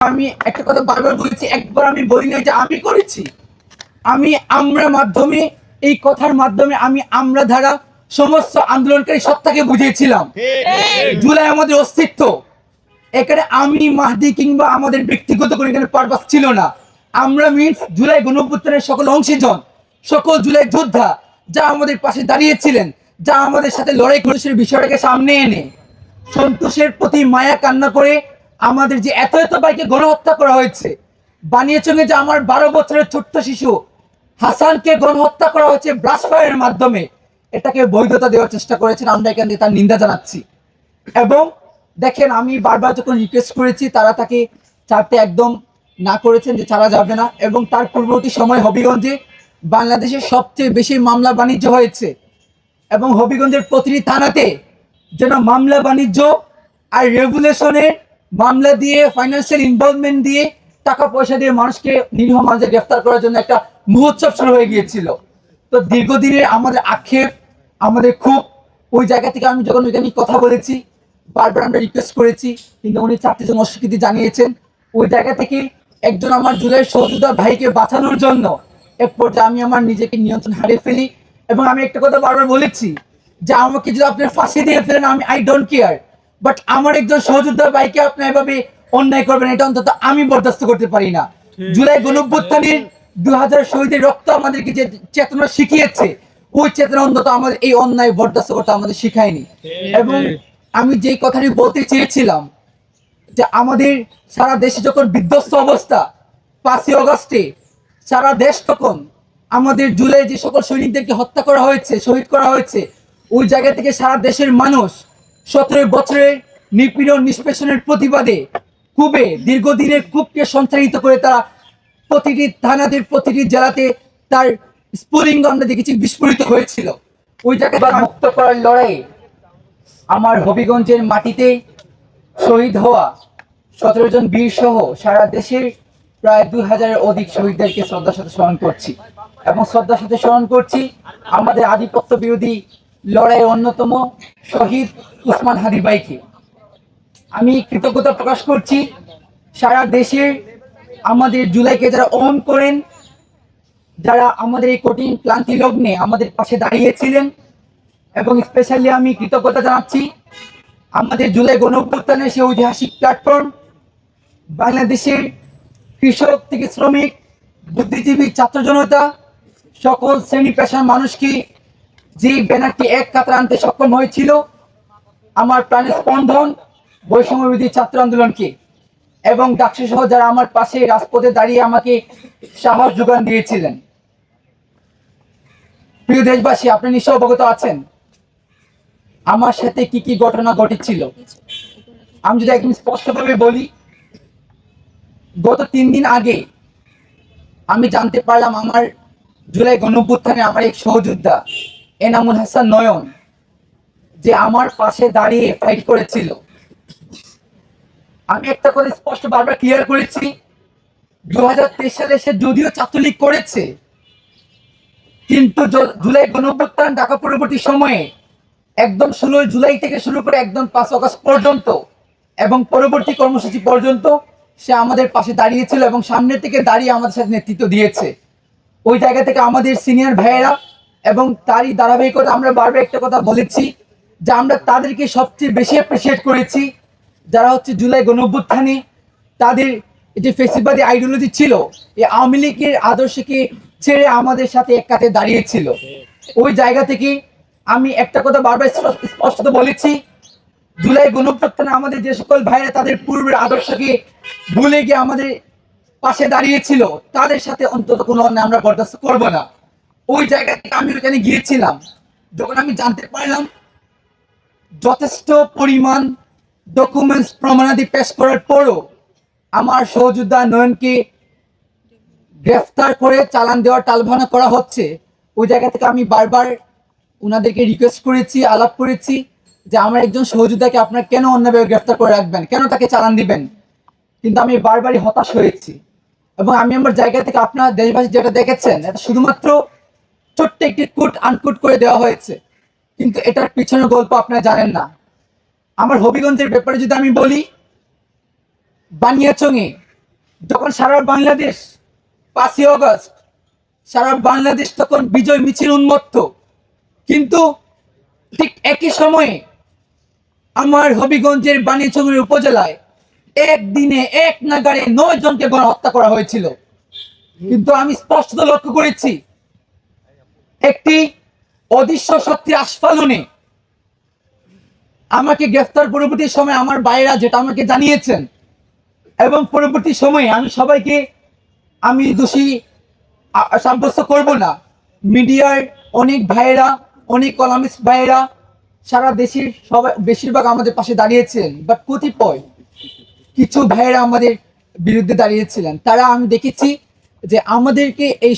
আমি একটা কথা বারবার বলেছি, একবার আমি বলি না যে আমি করেছি। আমি আমরা মাধ্যমে, এই কথার মাধ্যমে আমি আমরা ধারা সমস্ত আন্দোলনকারী সত্তাকে বুঝিয়েছিলাম। জুলাই আমাদের অস্তিত্ব। এখানে আমি, মাহদি কিংবা আমাদের ব্যক্তিগত কোনো এখানে পারপাস ছিল না। আমরা মিনস জুলাই গণঅভ্যুত্থানের সকল অংশীজন, সকল জুলাই যোদ্ধা যা আমাদের পাশে দাঁড়িয়েছিলেন, যা আমাদের সাথে লড়াই করেছিল বিষয়টাকে সামনে এনে, সন্তোষের প্রতি মায়া কান্না করে আমাদের যে এত এত বাইকে গণহত্যা করা হয়েছে বানিয়েচঙ্গে যে আমার বারো বছরের ছোট্ট শিশু হাসানকে গণহত্যা করা হয়েছে ব্রাশ ফায়ারের মাধ্যমে। এটাকে বৈধতা দেওয়ার চেষ্টা করেছেন আমরা এখান থেকে তার নিন্দা জানাচ্ছি। এবং দেখেন, আমি বারবার যখন রিকোয়েস্ট করেছি, তারা তাকে ছাড়তে একদম না করেছেন যে ছাড়া যাবে না। এবং তার পূর্ববর্তী সময় হবিগঞ্জে বাংলাদেশের সবচেয়ে বেশি মামলা বাণিজ্য হয়েছে। এবং হবিগঞ্জের প্রতিটি থানাতে যেন মামলা বাণিজ্য আর রেগুলেশনের মামলা দিয়ে ফাইন্যান্সিয়াল ইনভলভমেন্ট দিয়ে টাকা পয়সা দিয়ে মানুষকে নিরীহ মানুষদের গ্রেফতার করার জন্য একটা মহোৎসব শুরু হয়ে গিয়েছিল। তো দীর্ঘদিনের আমাদের আক্ষেপ, আমাদের খুব ওই জায়গা থেকে আমি যখন ওইখানে কথা বলেছি, বারবার আমরা রিকোয়েস্ট করেছি, কিন্তু উনি চারটি জন অস্বীকৃতি জানিয়েছেন। ওই জায়গা থেকে একজন আমার জুলাই সহযোদ্ধা ভাইকে বাঁচানোর জন্য এক পর্যায়ে আমি আমার নিজেকে নিয়ন্ত্রণ হারিয়ে ফেলি এবং আমি একটা কথা বারবার বলেছি যে আমাকে যদি আপনি ফাঁসি দিয়ে ফেলেন, আমি আই ডোন্ট কেয়ার বাট আমার একজন সহযোদ্ধা ভাইকে আপনি এভাবে অন্যায় করবেন এটা অন্তত আমি বরদাস্ত করতে পারি না। জুলাই গণঅভ্যুত্থানের দু হাজার শহীদের রক্ত আমাদেরকে যে চেতনা শিখিয়েছে ওই চেতনা অন্তত আমাদের এই অন্যায় বরদাস্ত করতে আমাদের শিখায়নি। এবং আমি যেই কথাটি বলতে চেয়েছিলাম যে আমাদের সারা দেশে যখন বিধ্বস্ত অবস্থা পাঁচই অগস্টে সারা দেশ তখন আমাদের জুলাই যে সকল সৈনিকদেরকে হত্যা করা হয়েছে শহীদ করা হয়েছে ওই জায়গা থেকে সারা দেশের মানুষ সতেরো বছরের নিপীড়ন নিষ্পেষণের প্রতিবাদে খুবই দীর্ঘদিনের কূপকে সঞ্চারিত করে তারা প্রতিটি থানাদের, প্রতিটি জেলাতে তার স্ফুলিঙ্গ আমরা দেখেছি, বিস্ফোরিত হয়েছিল। ওই জায়গাটা মুক্ত করার লড়াই আমার হবিগঞ্জের মাটিতে শহীদ হওয়া সতেরো জন বীর সহ সারা দেশের প্রায় দুই হাজারের অধিক শহীদদেরকে শ্রদ্ধার সাথে স্মরণ করছি। এবং শ্রদ্ধার সাথে স্মরণ করছি আমাদের আধিপত্য বিরোধী লড়াইয়ের অন্যতম শহীদ উসমান হাদি বাইকে আমি কৃতজ্ঞতা প্রকাশ করছি। সারা দেশের আমাদের জুলাইকে যারা অন করেন, যারা আমাদের এই কঠিন ক্লান্তি লগ্নে আমাদের পাশে দাঁড়িয়েছিলেন, এবং স্পেশালি আমি কৃতজ্ঞতা জানাচ্ছি, আমাদের জুলাই গণঅভ্যুত্থানের সেই ঐতিহাসিক প্ল্যাটফর্ম বাংলাদেশের কৃষক থেকে শ্রমিক, বুদ্ধিজীবী, ছাত্র জনতা, সকল শ্রেণি পেশার মানুষকে যে ব্যানারটি এক কাতার আনতে সক্ষম হয়েছিল, আমার প্রাণের স্পন্দন বৈষম্যবিধি ছাত্র আন্দোলনকে এবং ডাকসু সহ যারা আমার পাশে রাজপথে দাঁড়িয়ে আমাকে সাহস যোগান দিয়েছিলেন। প্রিয় দেশবাসী, আপনি নিশ্চয় অবগত আছেন, আমার সাথে কি কি ঘটনা ঘটেছিল? আমি যদি একদম স্পষ্টভাবে বলি, গত তিন দিন আগে আমি জানতে পারলাম আমার জুলাই গণঅভ্যুত্থানে আমার এক সহযোদ্ধা এনামুল হাসান নয়ন, যে আমার পাশে দাঁড়িয়ে ফাইট করেছিল। আমি একটা কথা স্পষ্ট বারবার ক্লিয়ার করেছি দু হাজার তেইশ সালে সে যদিও ছাত্রলীগ করেছে, কিন্তু জুলাই গণঅভ্যুত্থান ঢাকা পরবর্তী সময়ে একদম ষোলোই জুলাই থেকে শুরু করে একদম পাঁচ আগস্ট পর্যন্ত এবং পরবর্তী কর্মসূচি পর্যন্ত সে আমাদের পাশে দাঁড়িয়েছিল এবং সামনে থেকে দাঁড়িয়ে আমাদের সাথে নেতৃত্ব দিয়েছে। ওই জায়গা থেকে আমাদের সিনিয়র ভাইয়েরা এবং তারই ধারাবাহিকতা আমরা বারবার একটা কথা বলেছি যে আমরা তাদেরকে সবচেয়ে বেশি অ্যাপ্রিসিয়েট করেছি। যারা হচ্ছে জুলাই গণঅভ্যুত্থানে তাদের যে ফেসিবাদী আইডিওলজি ছিল, এই আওয়ামী লীগের আদর্শকে ছেড়ে আমাদের সাথে এক কাতে দাঁড়িয়েছিল। ওই জায়গা থেকে আমি একটা কথা বারবার স্পষ্ট- বলেছি, জুলাই গণঅভ্যুত্থানে আমাদের যে সকল ভাইরা তাদের পূর্বের আদর্শকে ভুলে গিয়ে আমাদের পাশে দাঁড়িয়েছিল, তাদের সাথে অন্তত কোনো অন্য আমরা বরদাস্ত করব না। ওই জায়গা থেকে আমি ওখানে গিয়েছিলাম। যখন আমি জানতে পারলাম, যথেষ্ট পরিমাণ ডকুমেন্টস প্রমাণাদি পেশ করার পরও আমার সহযোদ্ধা নয়নকে গ্রেফতার করে চালান দেওয়ার টালভানা করা হচ্ছে। ওই জায়গা থেকে আমি বারবার ওনাদেরকে রিকোয়েস্ট করেছি, আলাপ করেছি যে আমার একজন সহযোদ্ধাকে আপনারা কেন অন্যভাবে গ্রেফতার করে রাখবেন? কেন তাকে চালান দিবেন? কিন্তু আমি বারবারই হতাশ হয়েছি। এবং আমি আমার জায়গা থেকে আপনার দেশবাসী যেটা দেখেছেন, এটা শুধুমাত্র ছোট্ট একটি কুট আনকুট করে দেওয়া হয়েছে। কিন্তু এটার পিছনের গল্প আপনারা জানেন না। আমার হবিগঞ্জের ব্যাপারে যদি আমি বলি বানিয়াচঙে যখন সারা বাংলাদেশ পাঁচই অগস্ট সারা বাংলাদেশ তখন বিজয় মিছিল উন্মত্ত। কিন্তু ঠিক একই সময়ে আমার হবিগঞ্জের বাণীচঙ্গের উপজেলায় একদিনে এক নাগারে নয় জনকে গণহত্যা করা হয়েছিল। কিন্তু আমি স্পষ্ট লক্ষ্য করেছি একটি অদৃশ্য শক্তির আস্ফালনে আমাকে গ্রেফতার পরবর্তী সময় আমার ভাইয়েরা যেটা আমাকে জানিয়েছেন, এবং পরবর্তী সময়ে আমি সবাইকে আমি দোষী সাব্যস্ত করব না। মিডিয়ার অনেক ভাইয়েরা, অনেক কলামিস্ট ভাইয়েরা সারা দেশের সবাই বেশিরভাগ আমাদের পাশে দাঁড়িয়েছেন বাট কতিপয় কিছু ভাইয়েরা আমাদের বিরুদ্ধে দাঁড়িয়েছিলেন। তারা আমি দেখেছি যে আমাদেরকে এই